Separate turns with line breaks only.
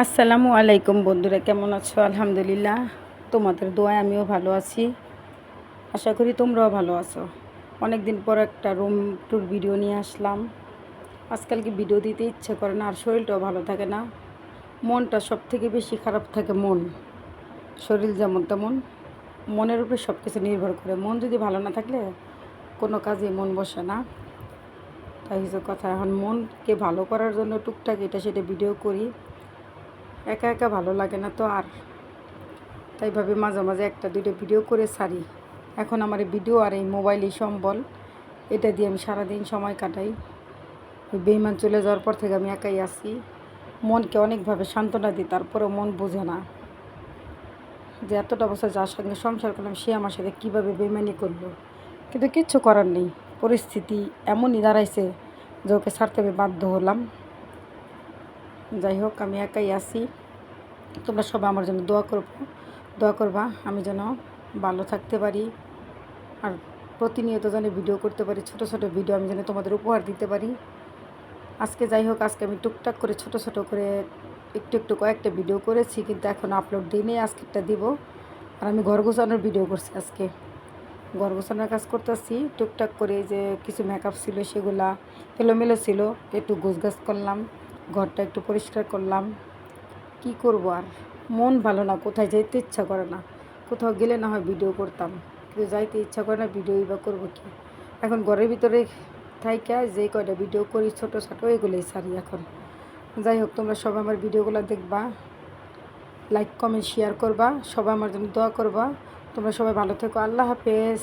আসসালামু আলাইকুম বন্ধুরা, কেমন আছো? আলহামদুলিল্লাহ, তোমাদের দোয়ায় আমিও ভালো আছি। আশা করি তোমরাও ভালো আছো। অনেক দিন পর একটা রুম ট্যুর ভিডিও নিয়ে আসলাম। আজকালকে ভিডিও দিতে ইচ্ছে করে না, আর শরীরটাও ভালো থাকে না। মনটা সব থেকে বেশি খারাপ থাকে মন। শরীর যেমন তেমন, মনের উপরে সব কিছু নির্ভর করে। মন যদি ভালো না থাকলে কোনো কাজে মন বসে না। তাই হচ্ছে কথা, এখন মনকে ভালো করার জন্য টুকটাক এটা সেটা ভিডিও করি। একা একা ভালো লাগে না তো আর। তাই ভাবে মাঝে মাঝে একটা দুটো ভিডিও করে সারি। এখন আমার ভিডিও আর এই মোবাইলই সম্বল। এটা দিয়ে আমি সারাদিন সময় কাটাই। বেইমান চলে যাওয়ার পর থেকে আমি একাই আছি। মনকে অনেকভাবে সান্ত্বনা দিই, তারপরেও মন বোঝে না। যে এতটা বছর যার সঙ্গে সংসার করলাম, সে আমার সাথে কীভাবে বেইমানি করল? কিন্তু কিচ্ছু করার নেই। পরিস্থিতি এমনই দাঁড়াইছে যে ওকে ছাড়তে আমি বাধ্য হলাম। যাই হোক, আমি একাই আছি। তোমরা সবাই আমার জন্য দোয়া করব। দোয়া করবা, আমি যেন ভালো থাকতে পারি আর প্রতিনিয়ত যেন ভিডিও করতে পারি, ছোট ছোট ভিডিও আমি যেন তোমাদের উপহার দিতে পারি। আজকে যাই হোক, আজকে আমি টুকটাক করে, ছোট ছোট করে একটু একটু কয়েকটা ভিডিও করেছি, কিন্তু এখন আপলোড দিই আজকেরটা দিব। আর আমি ঘর গোছানোর ভিডিও করছি আজকে। ঘর গোছানোর কাজ করতেছি, টুকটাক করে যে কিছু মেকআপ ছিল, সেগুলা এলোমেলো ছিল, একটু গোছগাছ করলাম। ঘরটা একটু পরিষ্কার করলাম। কি করব আর? মন ভালো না, কোথায় যেতে ইচ্ছা করে না। কোথাও গেলে না হয় ভিডিও করতাম। কিন্তু যাইতে ইচ্ছা করে না, ভিডিওই বা করব কি? এখন ঘরের ভিতরে থাইকা, যে কয়টা ভিডিও করি, ছোটো ছোটো, এগুলোই সারি এখন। যাই হোক, তোমরা সবাই আমার ভিডিওগুলো দেখবা। লাইক কমেন্ট শেয়ার করবা। সবাই আমার জন্য দোয়া করবা। তোমরা সবাই ভালো থেকো। আল্লাহ হাফেজ।